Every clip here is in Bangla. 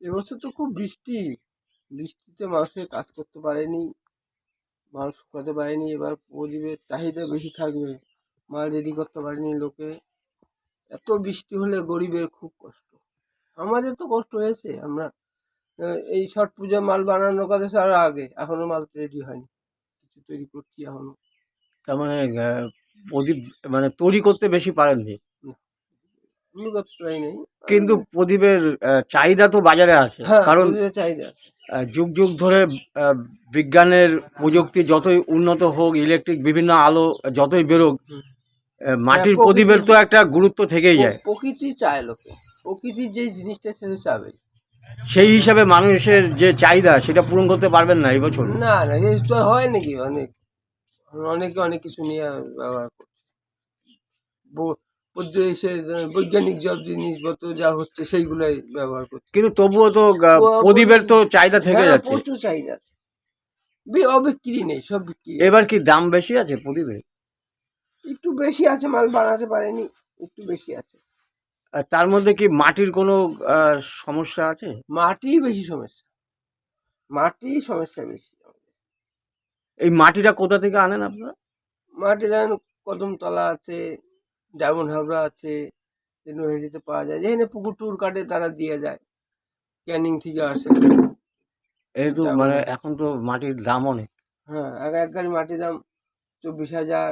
এবছর তো খুব বৃষ্টি। বৃষ্টিতে মানুষের কাজ করতে পারেনি মাল শুকাতে পারেনি, এবার প্রদীপের চাহিদা বেশি থাকবে, মাল রেডি করতে পারেনি লোকে। এত বৃষ্টি হলে গরিবের খুব কষ্ট। আমাদের তো কষ্ট হয়েছে, আমরা এই ছট পূজা মাল বানানোর কথা আরও আগে, এখনও মাল রেডি হয়নি। কিছু তৈরি করছি এখনও। তার মানে প্রদীপ মানে তৈরি করতে বেশি পারেননি? কিন্তু প্রদীপের চাহিদা তো বাজারে আছে। হ্যাঁ কারণ চাহিদা যুগ যুগ ধরে বিজ্ঞানের প্রযুক্তি যতই উন্নত হোক ইলেকট্রিক বিভিন্ন আলো যতই বেরোক মাটির প্রদীপের তো একটা গুরুত্ব থেকেই যায়। প্রকৃতি চায় লোকে। প্রকৃতির যে জিনিসটা সেটা চাবে। সেই হিসাবে মানুষের যে চাহিদা সেটা পূরণ করতে পারবেন না এই বছর। না না তো হয় নাকি? অনেক অনেকে অনেক কিছু নিয়ে ব্যবহার করছে। সে বৈজ্ঞানিক সব জিনিসপত্র যা হচ্ছে সেইগুলাই ব্যবহার করছে। কিন্তু তবুও তো প্রদীপের তো চাহিদা থেকে হ্যাঁ, যাচ্ছে। প্রচুর চাহিদা অবিক্রি নেই সব বিক্রি এবার কি দাম বেশি আছে প্রদীপের? একটু বেশি আছে মাল বানাতে পারেনি একটু বেশি আছে। আর তার মধ্যে কি মাটির কোনো সমস্যা আছে? মাটি বেশি সমস্যা। মাটি সমস্যা বেশি। এই মাটিটা কোথা থেকে আনেন আপনারা? মাটি যেমন কদমতলা আছে ডায়মন্ড হাবড়া আছে নৈহাটিতে পাওয়া যায় যেখানে পুকুর টুর কাটে তারা দিয়ে যায় ক্যানিং থেকে আসে। এই তো মানে এখন তো মাটির দাম অনেক। হ্যাঁ আগে এক গাড়ি মাটির দাম চব্বিশ হাজার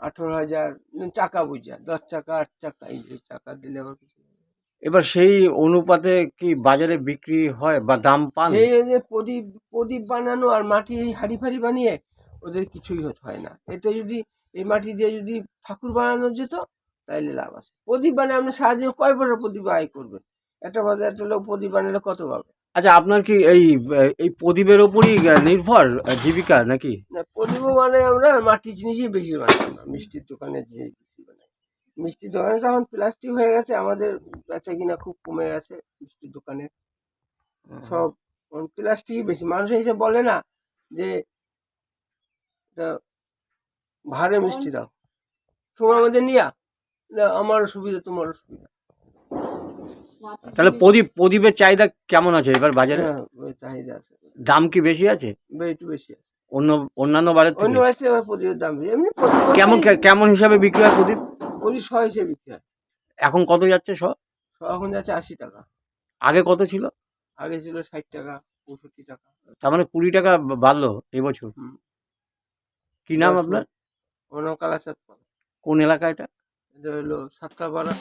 আঠারো হাজার চাকা বুঝা দশ চাকা আট চাকা এই চাকা দিলে আবার কিছু এবার সেই অনুপাতে কি বাজারে বিক্রি হয় বা দাম পান? সেই যে প্রদীপ প্রদীপ বানানো আর মাটির হাড়ি ফাড়ি বানিয়ে ওদের কিছুই হতে হয় না। এতে যদি এই মাটি দিয়ে যদি ঠাকুর বানানো যেত তাইলে লাভ আছে। প্রদীপ বানিয়ে আপনি সারাদিন কয় বড় প্রদীপ আয় করবেন একটা বাজার একটা লোক প্রদীপ বানালে কত পাবে? আচ্ছা আপনার কি এই এই প্রদীপের ওপরই নির্ভর জীবিকা নাকি? না প্রদীপও মানে আমরা মাটির জিনিসই বেশি বানাই আমরা মিষ্টির দোকানে জিনিস বেশি বানাই। মিষ্টির দোকানে তো এখন প্লাস্টিক হয়ে গেছে আমাদের বেচা কিনা খুব কমে গেছে মিষ্টির দোকানে। সব প্লাস্টিকই বেশি। মানুষ এসে বলে না যে ভারে মিষ্টি দাও। সময় আমাদের নিয়া। না, আমারও সুবিধা তোমারও সুবিধা তাহলে প্রদীপ প্রদীপের চাহিদা কেমন আছে এবার বাজারে? হ্যাঁ চাহিদা আছে। দাম কি বেশি আছে? বে- একটু বেশি আছে। অন্য অন্যান্য বারের অন্য থেকে বাড়িতে প্রদীপের দাম বেশি। এমনি কেমন কেমন হিসাবে বিক্রি হয় প্রদীপ? প্রদীপ শ হিসেবে বিক্রি হয়। এখন কত যাচ্ছে সব শ এখন যাচ্ছে আশি টাকা। আগে কত ছিল? আগে ছিল ষাট টাকা পঁয়ষট্টি টাকা। তার মানে কুড়ি টাকা বাড়লো এবছর। কি নাম আপনার? অন্য কালাচাঁদ পাল কোন এলাকা এটা? এটা হলো সাতটা পাড়া